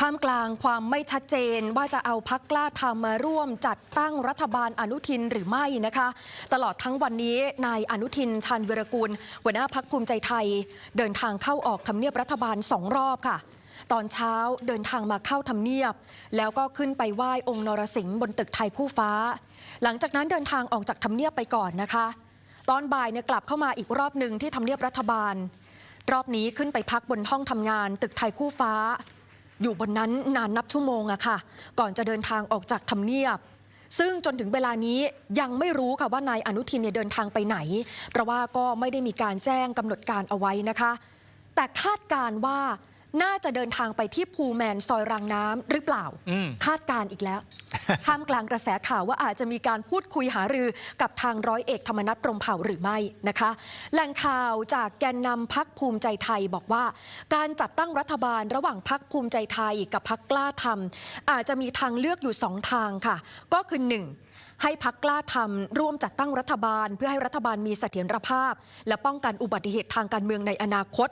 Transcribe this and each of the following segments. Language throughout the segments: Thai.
ท่ามกลางความไม่ชัดเจนว่าจะเอาพักกล้าทำมาร่วมจัดตั้งรัฐบาลอนุทินหรือไม่นะคะ ตลอดทั้งวันนี้นายอนุทินชันวิรกูลหัวหน้าพักภูมิใจไทย เดินทางเข้าออกทำเนียบรัฐบาลสองรอบค่ะ ตอนเช้าเดินทางมาเข้าทำเนียบ แล้วก็ขึ้นไปไหว้องค์นรสิงห์บนตึกไทยคู่ฟ้า หลังจากนั้นเดินทางออกจากทำเนียบไปก่อนนะคะ ตอนบ่ายเนี่ยกลับเข้ามาอีกรอบหนึ่งที่ทำเนียบรัฐบาล รอบนี้ขึ้นไปพักบนห้องทำงาน ตึกไทยคู่ฟ้า อยู่บนนั้นนานนับชั่วโมงอะค่ะ ก่อนจะเดินทางออกจากทำเนียบ ซึ่งจนถึงเวลานี้ยังไม่รู้ค่ะว่านายอนุทินเนี่ยเดินทางไปไหน เพราะว่าก็ไม่ได้มีการแจ้งกำหนดการเอาไว้นะคะ แต่คาดการณ์ว่า น่าจะเดินทางไปที่ภูแมนซอยรางน้ำหรือเปล่า อืม คาดการณ์อีกแล้ว ท่ามกลางกระแสข่าวว่าอาจจะมีการพูดคุยหารือกับทางร้อยเอกธรรมนัฐพรหมเผ่าหรือไม่นะคะ แหล่งข่าวจากแกนนำพักภูมิใจไทยบอกว่า การจัดตั้งรัฐบาลระหว่างพักภูมิใจไทยกับพักกล้าทำอาจจะมีทางเลือกอยู่สองทางค่ะ ก็คือหนึ่ง ให้พักกล้าทำร่วมจัดตั้งรัฐบาล เพื่อให้รัฐบาลมีเสถียรภาพ และป้องกันอุบัติเหตุทางการเมืองในอนาคต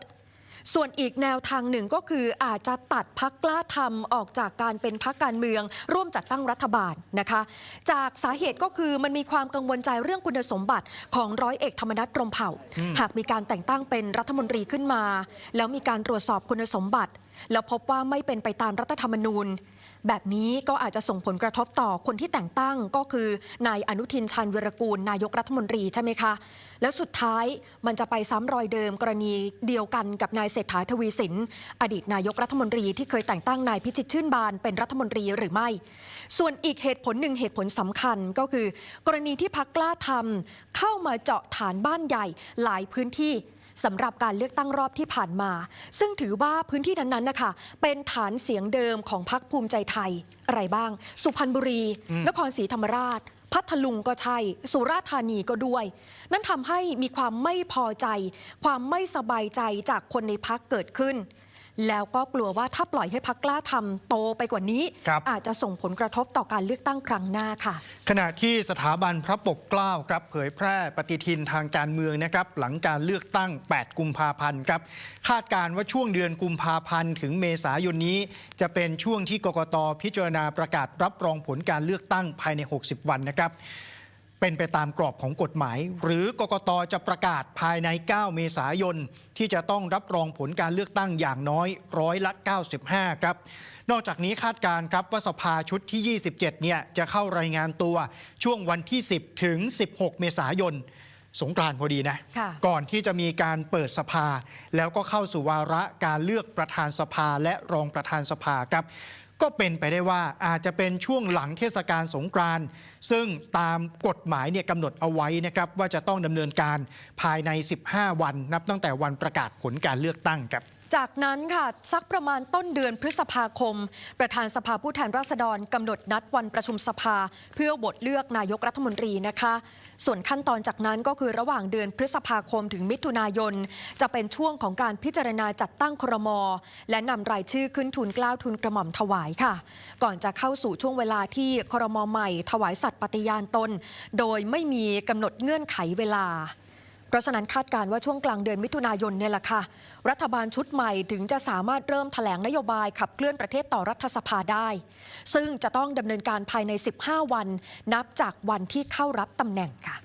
ส่วนอีกแนวทางหนึ่งก็คืออาจจะตัดพักกล้าทำออกจากการเป็นพักการเมือง ร่วมจัดตั้งรัฐบาลนะคะ จากสาเหตุก็คือมันมีความกังวลใจเรื่องคุณสมบัติของร้อยเอกธรรมนัฐพรหมเผ่า หากมีการแต่งตั้งเป็นรัฐมนตรีขึ้นมา แล้วมีการตรวจสอบคุณสมบัติ แล้วพบว่าไม่เป็นไปตามรัฐธรรมนูญ แบบนี้ก็อาจจะส่งผลกระทบต่อคนที่แต่งตั้งก็คือนายอนุทินชาญวิรกูล นายกรัฐมนตรีใช่ไหมคะ แล้วสุดท้ายมันจะไปซ้ำรอยเดิมกรณีเดียวกันกับนายเศรษฐาทวีสิน อดีตนายกรัฐมนตรีที่เคยแต่งตั้งนายพิชิตชื่นบานเป็นรัฐมนตรีหรือไม่ ส่วนอีกเหตุผลหนึ่งเหตุผลสำคัญก็คือ กรณีที่พักกล้าทำเข้ามาเจาะฐานบ้านใหญ่หลายพื้นที่ สำหรับการเลือกตั้งรอบที่ผ่านมา ซึ่งถือว่าพื้นที่นั้นๆนะคะเป็นฐานเสียงเดิมของพรรคภูมิใจไทยอะไรบ้าง สุพรรณบุรี นครศรีธรรมราชพัทลุงก็ใช่ สุราษฎร์ธานีก็ด้วย นั่นทำให้มีความไม่พอใจ ความไม่สบายใจจากคนในพักเกิดขึ้น แล้วก็กลัวว่าถ้าปล่อยให้พักกล้าทำโตไปกว่านี้ครับอาจจะส่งผลกระทบต่อการเลือกตั้งครั้งหน้าค่ะ ขณะที่สถาบันพระปกเกล้าครับเผยแพร่ปฏิทินทางการเมืองนะครับหลังการเลือกตั้ง 8 กุมภาพันธ์ครับคาดการณ์ว่าช่วงเดือนกุมภาพันธ์ถึงเมษายนนี้ จะเป็นช่วงที่กกตพิจารณาประกาศรับรองผลการเลือกตั้งภายใน 60 วันนะครับ เป็นไปตามกรอบของกฎหมาย หรือกกตจะประกาศภายใน 9 เมษายน ที่จะต้องรับรองผลการเลือกตั้งอย่างน้อยร้อยละ 95 ครับ นอกจากนี้คาดการณ์ครับว่าสภาชุดที่ 27 เนี่ยจะเข้ารายงานตัวช่วงวันที่ 10 ถึง 16 เมษายนสงกรานต์พอดีนะค่ะก่อนที่จะมีการเปิดสภา แล้วก็เข้าสู่วาระการเลือกประธานสภาและรองประธานสภาครับ ก็เป็นไปได้ว่าอาจจะเป็นช่วงหลังเทศกาลสงกรานต์ซึ่งตามกฎหมายเนี่ยกำหนดเอาไว้นะครับว่าจะต้องดำเนินการภายใน 15 วันนับตั้งแต่วันประกาศผลการเลือกตั้งครับ จากนั้นค่ะสักประมาณต้นเดือนพฤษภาคม ประธานสภาผู้แทนราษฎรกำหนดนัดวันประชุมสภา เพื่อโหวตเลือกนายกรัฐมนตรีนะคะ ส่วนขั้นตอนจากนั้นก็คือระหว่างเดือนพฤษภาคมถึงมิถุนายน จะเป็นช่วงของการพิจารณาจัดตั้งครม และนำรายชื่อขึ้นทุนกล้าวทุนกระหม่อมถวายค่ะ ก่อนจะเข้าสู่ช่วงเวลาที่ครมใหม่ ถวายสัตย์ปฏิญาณตน โดยไม่มีกำหนดเงื่อนไขเวลา ราะฉะนั้นคาดการณ์ว่าช่วงกลางเดือนมิถุนายนเนี่ยแหละค่ะ รัฐบาลชุดใหม่ถึงจะสามารถเริ่มถแถลงนโยบายขับเคลื่อนประเทศต่อรัฐสภาได้ ซึ่งจะต้องดำเนินการภายใน 15 วัน นับจากวันที่เข้ารับตำแหน่งค่ะ